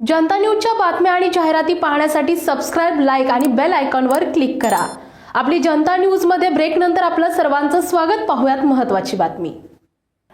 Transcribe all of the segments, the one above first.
जनता न्यूजच्या बातम्या आणि जाहिराती पाहण्यासाठी सबस्क्राईब लाईक आणि बेल आयकॉनवर क्लिक करा. आपली जनता न्यूजमध्ये ब्रेकनंतर आपलं सर्वांचं स्वागत. पाहूयात महत्त्वाची बातमी.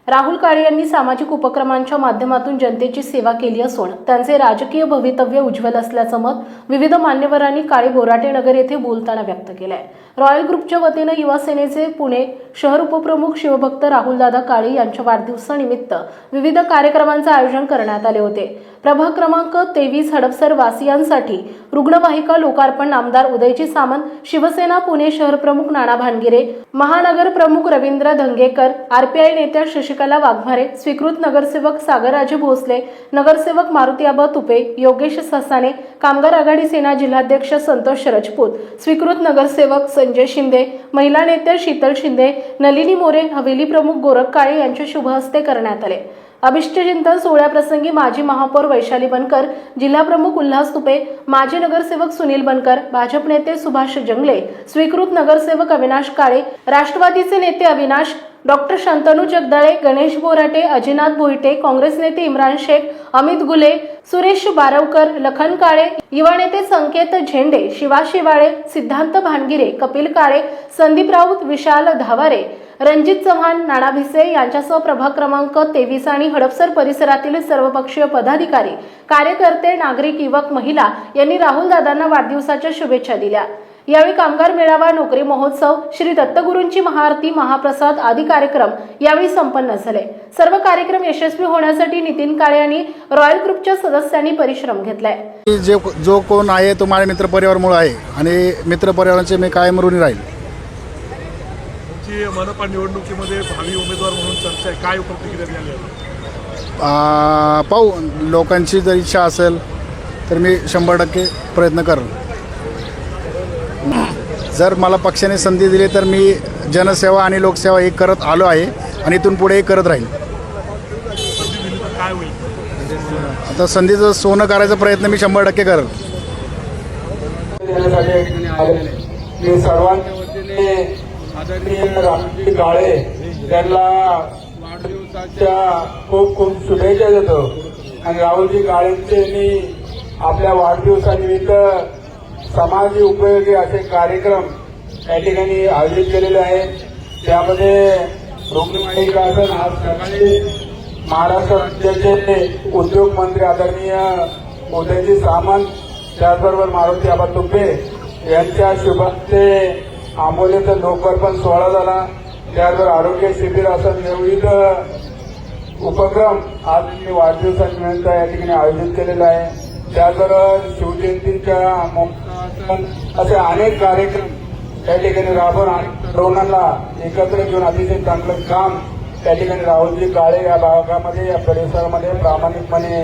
राहुल काळे यांनी सामाजिक उपक्रमांच्या माध्यमातून जनतेची सेवा केली असून त्यांचे राजकीय भवितव्य उज्ज्वल असल्याचं मत विविध मान्यवरांनी काळे बोराटे नगर येथे बोलताना व्यक्त केलंय. रॉयल ग्रुपच्या वतीनं युवा सेनेचे पुणे शहर उपप्रमुख शिवभक्त राहुलदादा काळे यांच्या वाढदिवसानिमित्त विविध कार्यक्रमांचं आयोजन करण्यात आले होते. प्रभाग क्रमांक तेवीस हडपसर वासियांसाठी रुग्णवाहिका लोकार्पण आमदार उदयजी सामंत शिवसेना पुणे शहर प्रमुख नाना भानगिरे महानगर प्रमुख रवींद्र धंगेकर आरपीआय नेत्या शशिकला वाघमारे स्वीकृत नगरसेवक सागरराजे भोसले नगरसेवक मारुती तुपे योगेश ससाने कामगार आघाडी सेना जिल्हाध्यक्ष संतोष रजपूत स्वीकृत नगरसेवक संजय शिंदे महिला नेत्या शीतल शिंदे नलिनी मोरे हवेली प्रमुख गोरख काळे यांच्या शुभ हस्ते करण्यात आले. अभिष्टचिंतन सोहळ्याप्रसंगी माजी महापौर वैशाली बनकर जिल्हाप्रमुख उल्हास तुपे माजी नगरसेवक सुनील बनकर भाजप नेते सुभाष जंगले स्वीकृत नगरसेवक अविनाश काळे राष्ट्रवादीचे नेते अविनाश डॉक्टर शंतनू जगदाळे गणेश बोराटे अजिनाथ भोईटे काँग्रेस नेते इम्रान शेख अमित गुले सुरेश बारवकर लखन काळे युवा नेते संकेत झेंडे शिवा शिवाळे सिद्धांत भानगिरे कपिल काळे संदीप राऊत विशाल धावारे रणजित चव्हाण नाना भिसे यांच्यासह प्रभाग क्रमांक तेवीस आणि हडपसर परिसरातील सर्वपक्षीय पदाधिकारी कार्यकर्ते नागरिक युवक महिला यांनी राहुल दादांना वाढदिवसाच्या शुभेच्छा दिल्या. यावेळी कामगार मेळावा नोकरी महोत्सव श्री दत्तगुरूंची महाआरती महाप्रसाद आदी कार्यक्रम यावेळी संपन्न झाले. सर्व कार्यक्रम यशस्वी होण्यासाठी नितीन काळे आणि रॉयल ग्रुपच्या सदस्यांनी परिश्रम घेतलाय. जे जो कोण आहे तो माझ्या मित्र परिवारमुळे आहे आणि मित्र परिवारांचे मी कायम ऋणी राहील. तुमची मनपा निवडणुकीमध्ये भावी उमेदवार म्हणून चर्चा आहे. काय प्रतिक्रिया द्यायला पाहू. लोकांची जर इच्छा असेल तर मी शंभर टक्के प्रयत्न करेन. जर मला पक्षाने संधी दिली तर मी जनसेवा आणि लोकसेवा एक करत आलो आहे आणि इथून पुढे एक करत राहील आता संधीचं सोनं करायचा प्रयत्न मी शंभर टक्के करेन. आले. मी रामजी काळे त्यांना वाढदिवसाच्या खूप खूप शुभेच्छा देतो आणि राहुलजी काळेंचे मी आपल्या वाढदिवसानिमित्त समाज उपयोगी असे कार्यक्रम या ठिकाणी आयोजित केलेले आहेत त्यामध्ये रुग्णवाहिका असेल आज सकाळी महाराष्ट्र राज्याचे उद्योग मंत्री आदरणीय मोदीजी सामंत त्याचबरोबर मारुती आबा तुपे यांच्या शुभास्ते आंबोलीचं लोकर्पण सोहळा झाला. त्यावर आरोग्य शिबिर असं विविध उपक्रम आज मी वाढदिवसानिमित्त या ठिकाणी आयोजित केलेला आहे. त्याचबरोबर शिवजयंतीच्या असे अनेक कार्यक्रम त्या ठिकाणी राबवून आणि तरुणांना एकत्र घेऊन अतिशय चांगलं काम त्या ठिकाणी राहुलजी काळे या भागामध्ये या परिसरामध्ये प्रामाणिकपणे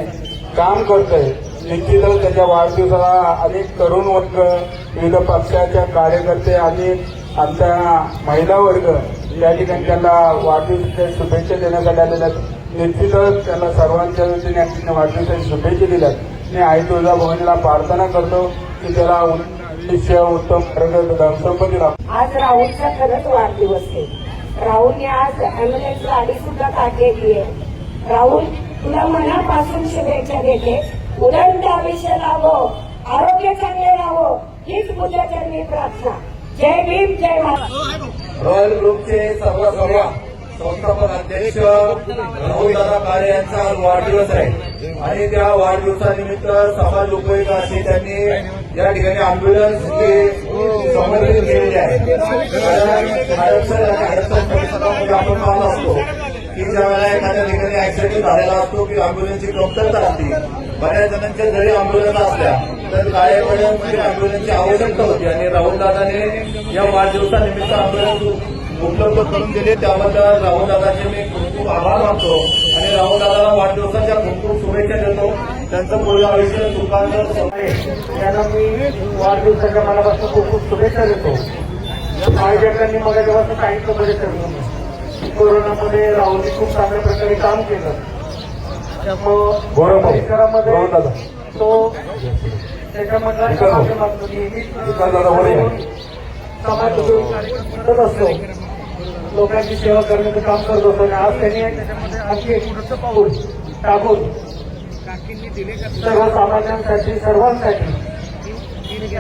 काम करतोय. निश्चितच त्याच्या वाढदिवसाला अनेक तरुण वर्ग विविध पक्षाच्या कार्यकर्ते आणि आमच्या महिला वर्ग या ठिकाणी त्यांना वाढदिवसाच्या शुभेच्छा देण्यासाठी आलेल्या आहेत. निश्चितच त्यांना सर्वांच्या वतीने या ठिकाणी वाढदिवसाच्या शुभेच्छा दिल्या मी आई तुळजा भवानीला प्रार्थना करतो की त्याला आयुष्य उत्तम प्रगत संपत्ती लाभ आज राहुलचा खरंच वाढदिवस आहे. राहुलने आज अँब्युलन्स गाडी सुद्धा काढलेली आहे राहुल तुला मनापासून शुभेच्छा देते. उदंत आयुष्य लावो आरोग्य चांगले राहो हीच पूजाचरणी प्रार्थना. जय भीम जय महाराज रॉयल ग्रुपचे सर्व सभा संस्थापक अध्यक्ष राहुलदादा काळे यांचा वाढदिवस आहे. आणि त्या वाढदिवसानिमित्त समाज उपयोग अशी त्यांनी या ठिकाणी अँब्युलन्स समर्पित केलेली आहे. आपण पाहत असतो की ज्या वेळेला एखाद्या ठिकाणी ऍक्सिडेंट झालेला असतो की अँब्युलन्सची कमतरता असते बऱ्याच जणांच्या जरी आंदोलन असल्या तर काळेपर्यंत आंदोलनाची आवश्यकता होती. आणि राहुलदादाने या वाढदिवसानिमित्त आंदोलन उपलब्ध करून दिले. त्याबद्दल राहुलदादाचे मी खूप खूप आभार मानतो. आणि राहुलदादाला वाढदिवसाच्या खूप खूप शुभेच्छा देतो. त्यांचं पुढलं आयुष्य दुकानदार त्यांना मी वाढदिवसाच्या मनापासून खूप खूप शुभेच्छा देतो. आयोजकांनी मला जेव्हा सांगितलं बरेच कोरोनामध्ये राहुलने खूप चांगल्या प्रकारे काम केलं. त्यामुळं परिसरामध्ये तो नेहमीच. समाज करत असतो. लोकांची सेवा करण्याचं काम करत असतो आणि आज त्यांनी त्याच्यामध्ये आणखी एक पाऊल टाकून सर्वसामान्यांसाठी सर्वांसाठी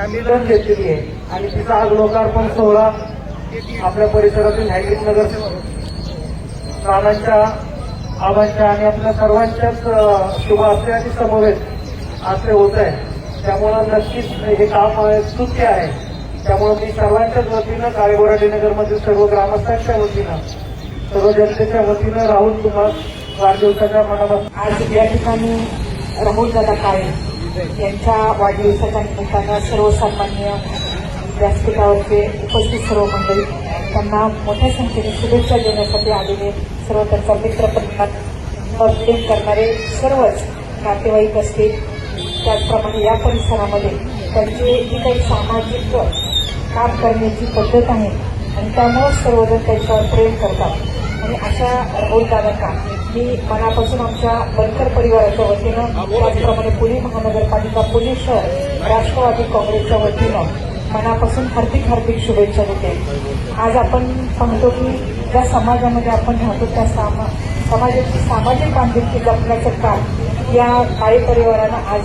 निवेदन घेतलेली आहे. आणि तिचा आज लोकार्पण सोहळा आपल्या परिसरातील हँगिंग नगर नानांच्या आबांच्या आणि आपल्या सर्वांच्याच शुभ असते आणि समवेत असे होत आहे. त्यामुळं नक्कीच हे काम स्तुत्य आहे. त्यामुळं मी सर्वांच्याच वतीनं काळेबोराडी नगरमधील सर्व ग्रामस्थांच्या वतीनं सर्व जनतेच्या वतीनं राहुल कुमार वाढदिवसाच्या मनापासून आज या ठिकाणी राहुल दादा काळे यांच्या वाढदिवसाच्या निमित्तानं सर्वसामान्य व्यासपीठावरचे उपस्थित सर्व मंडळी त्यांना मोठ्या संख्येने शुभेच्छा देण्यासाठी आलेले सर्व त्यांचा मित्रपरिवार प्रेम करणारे सर्वच नातेवाईक असतील. त्याचप्रमाणे या परिसरामध्ये त्यांचे जी काही सामाजिक काम करण्याची पद्धत आहे आणि त्यामुळं सर्वजण त्यांच्यावर प्रेम करतात. आणि अशा राहुल दादांना मी मनापासून आमच्या बनकर परिवाराच्या वतीनं त्याचप्रमाणे पुणे महानगरपालिका पुणे शहर राष्ट्रवादी काँग्रेसच्या वतीनं मनापासून हार्दिक हार्दिक शुभेच्छा देते. आज आपण पाहतो की ज्या समाजामध्ये आपण राहतो त्या सामा समाजाची सामाजिक बांधिलकी जपण्याचं काम या काळे परिवारानं आज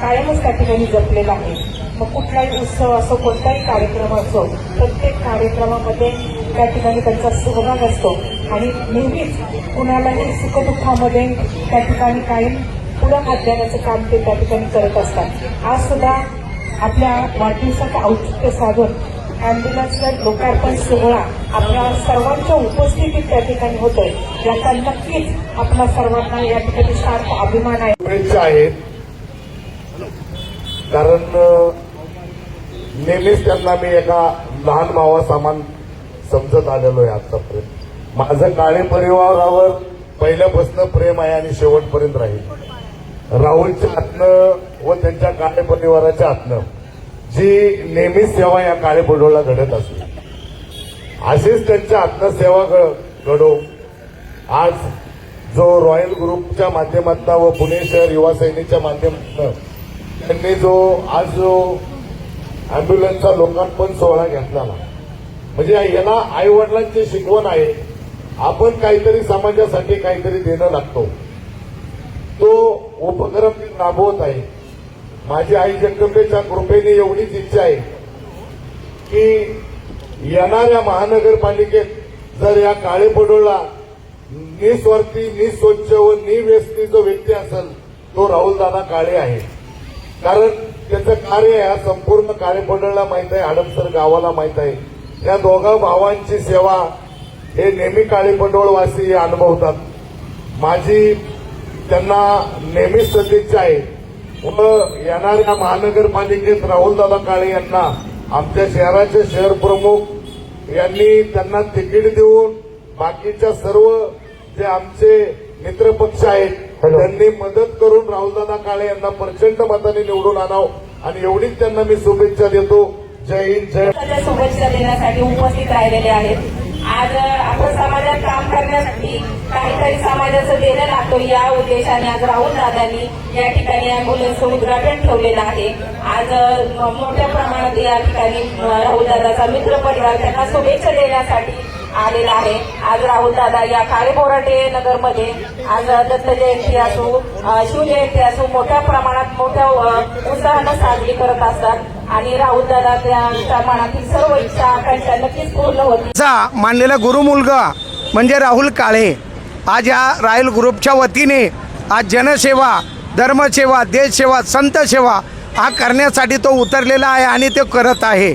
कायमच त्या ठिकाणी जपलेलं आहे. मग कुठलाही उत्सव असो कोणताही कार्यक्रम असो प्रत्येक कार्यक्रमामध्ये त्या ठिकाणी त्यांचा सहभाग असतो. आणि नेहमीच कुणालाही सुखदुःखामध्ये त्या ठिकाणी कायम पुढं हात देण्याचं काम ते त्या ठिकाणी करत असतात. आज सुद्धा आपल्या वाढदिवसाचं औचित्य साधून अँब्युलन्सचा लोकार्पण सोहळा आपल्या सर्वांच्या उपस्थितीत त्या ठिकाणी होतोय. याचा नक्कीच आपल्या सर्वांना या ठिकाणी सार्थ अभिमान आहे. शुभेच्छा आहेत. कारण नेहमीच त्यांना मी एका लहान भावा सामान समजत आलेलो आहे आतापर्यंत. माझं काळे परिवारावर पहिल्यापासून प्रेम आहे आणि शेवटपर्यंत राहील. राहुलच्या हातनं व त्यांच्या काळे परिवाराच्या हातनं जी नेहमीच सेवा या काळे पडोळला घडत असते. अशीच त्यांच्या हातनं सेवा घडो. आज जो रॉयल ग्रुपच्या माध्यमातून व पुणे शहर युवा सैनिकच्या माध्यमातून त्यांनी जो आज जो अँब्युलन्सचा लोकार्पण सोहळा घेतला ना म्हणजे याला आईवडिलांची शिकवण आहे. आपण काहीतरी समाजासाठी काहीतरी देणं लागतो. तो उपक्रम मी राबवत आहे. माझी आई जगदंबेच्या कृपेने एवढीच इच्छा आहे की येणाऱ्या महानगरपालिकेत जर या काळे पडोळला निस्वार्थी निस्वच्छ व निव्यस्ती जो व्यक्ती असेल तो राहुल दादा काळे आहे. कारण त्याचं कार्य या संपूर्ण काळे पडळला माहीत आहे हडपसर गावाला माहीत आहे. या दोघा भावांची सेवा हे नेहमी काळे पडोळवासी हे अनुभवतात. माझी त्यांना नेहमीच सदिच्छा आहे. व येणाऱ्या महानगरपालिकेत राहुलदादा काळे यांना आमच्या शहराचे शहर प्रमुख यांनी त्यांना तिकीट देऊन बाकीच्या सर्व जे आमचे मित्रपक्ष आहेत त्यांनी मदत करून राहुलदादा काळे यांना प्रचंड मताने निवडून आणावं. आणि एवढीच त्यांना मी शुभेच्छा देतो. जय हिंद जय शुभेच्छा देण्यासाठी उपस्थित राहिलेले आहेत. आज आपण समाजात काम करण्यासाठी काहीतरी समाजाचं देणं लागतो या उद्देशाने आज राहुल दादांनी या ठिकाणी अँब्युलन्सचं उद्घाटन ठेवलेलं आहे. आज मोठ्या प्रमाणात या ठिकाणी राहुल दादाचा मित्र परिवार त्यांना शुभेच्छा देण्यासाठी आलेला आहे. आज राहुल दादा या काळे बोराटे नगरमध्ये आज दत्त जयंती असो शिवजयंती असो मोठ्या प्रमाणात मोठ्या उत्साहानं साजरी करत असतात. आणि राहुल दादा त्या मनातील सर्व इच्छा आकांक्षा नक्कीच पूर्ण होती मानलेला गुरु मुलगा म्हणजे राहुल काळे. आज या रॉयल ग्रुपच्या वतीने आज जनसेवा धर्मसेवा देशसेवा संत सेवा हा करण्यासाठी तो उतरलेला आहे आणि तो करत आहे.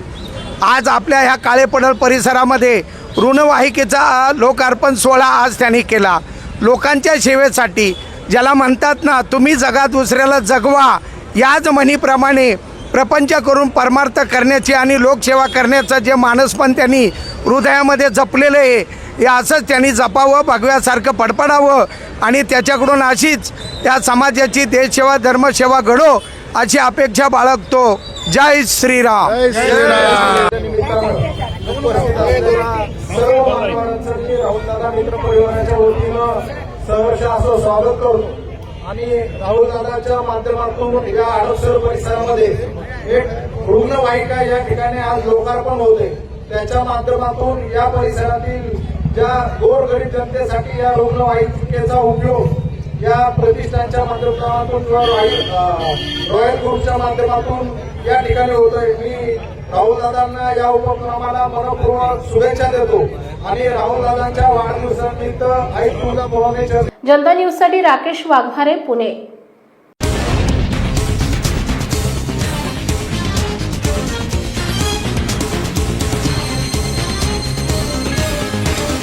आज आपल्या ह्या काळेपडळ परिसरामध्ये ऋणवाहिकेचा लोकार्पण सोहळा आज त्यांनी केला. लोकांच्या सेवेसाठी ज्याला म्हणतात ना तुम्ही जगा दुसऱ्याला जगवा याच म्हणीप्रमाणे प्रपंच करून परमार्थ करण्याची आणि लोकसेवा करण्याचं जे मानसपण त्यांनी हृदयामध्ये जपलेलं आहे हे असंच त्यांनी जपावं भगव्यासारखं पडपडावं आणि त्याच्याकडून अशीच त्या समाजाची देशसेवा धर्मसेवा घडो अशी अपेक्षा बाळगतो. जय श्रीराम. जय श्रीराम. सर्व स्वागत करतो आणि राहुलदादाच्या माध्यमातून या आडपसर परिसरामध्ये एक रुग्णवाहिका या ठिकाणी आज लोकार्पण होते. त्याच्या माध्यमातून या परिसरातील ज्या गोरगरीब जनतेसाठी या रुग्णवाहिकेचा उपयोग या प्रतिष्ठानच्या माध्यमातून किंवा रॉयल ग्रुपच्या माध्यमातून या ठिकाणी होतोय. मी राहुल दादांना या उपक्रमाला मनपूर्वक शुभेच्छा देतो. आणि राहुल दादांच्या वाढदिवसानिमित्त आई तुळजा भवानीच्या जनता न्यूजसाठी राकेश वाघमारे पुणे.